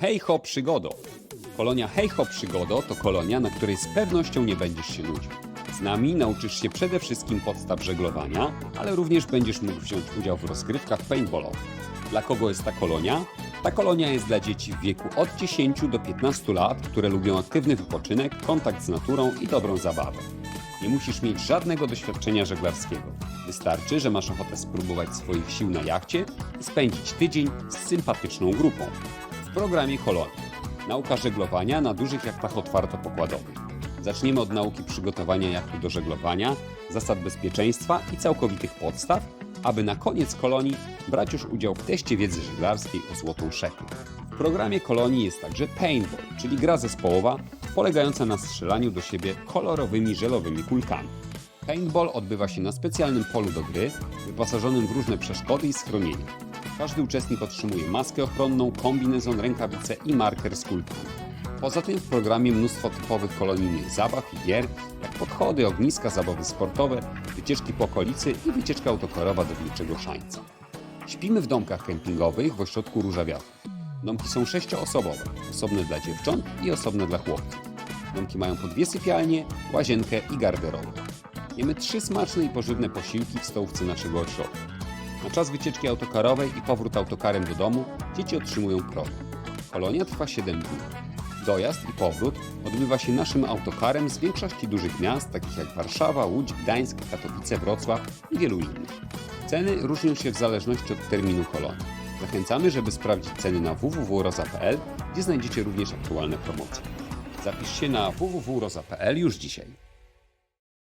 Hej ho przygodo! Kolonia Hej ho przygodo to kolonia, na której z pewnością nie będziesz się nudził. Z nami nauczysz się przede wszystkim podstaw żeglowania, ale również będziesz mógł wziąć udział w rozgrywkach paintballowych. Dla kogo jest ta kolonia? Ta kolonia jest dla dzieci w wieku od 10 do 15 lat, które lubią aktywny wypoczynek, kontakt z naturą i dobrą zabawę. Nie musisz mieć żadnego doświadczenia żeglarskiego. Wystarczy, że masz ochotę spróbować swoich sił na jachcie i spędzić tydzień z sympatyczną grupą. Programie Kolonia. Nauka żeglowania na dużych jachtach otwartopokładowych. Zaczniemy od nauki przygotowania jachtu do żeglowania, zasad bezpieczeństwa i całkowitych podstaw, aby na koniec kolonii brać już udział w teście wiedzy żeglarskiej o złotą szeklę. W programie kolonii jest także paintball, czyli gra zespołowa polegająca na strzelaniu do siebie kolorowymi żelowymi kulkami. Paintball odbywa się na specjalnym polu do gry, wyposażonym w różne przeszkody i schronienia. Każdy uczestnik otrzymuje maskę ochronną, kombinezon, rękawice i marker z kulkami. Poza tym w programie mnóstwo typowych kolonijnych zabaw i gier, jak podchody, ogniska, zabawy sportowe, wycieczki po okolicy i wycieczka autokarowa do Wilczego Szańca. Śpimy w domkach kempingowych w ośrodku Różawiatów. Domki są sześcioosobowe, osobne dla dziewcząt i osobne dla chłopców. Domki mają po dwie sypialnie, łazienkę i garderobę. Jemy trzy smaczne i pożywne posiłki w stołówce naszego ośrodka. Na czas wycieczki autokarowej i powrót autokarem do domu dzieci otrzymują program. Kolonia trwa 7 dni. Dojazd i powrót odbywa się naszym autokarem z większości dużych miast, takich jak Warszawa, Łódź, Gdańsk, Katowice, Wrocław i wielu innych. Ceny różnią się w zależności od terminu kolonii. Zachęcamy, żeby sprawdzić ceny na www.roza.pl, gdzie znajdziecie również aktualne promocje. Zapisz się na www.roza.pl już dzisiaj.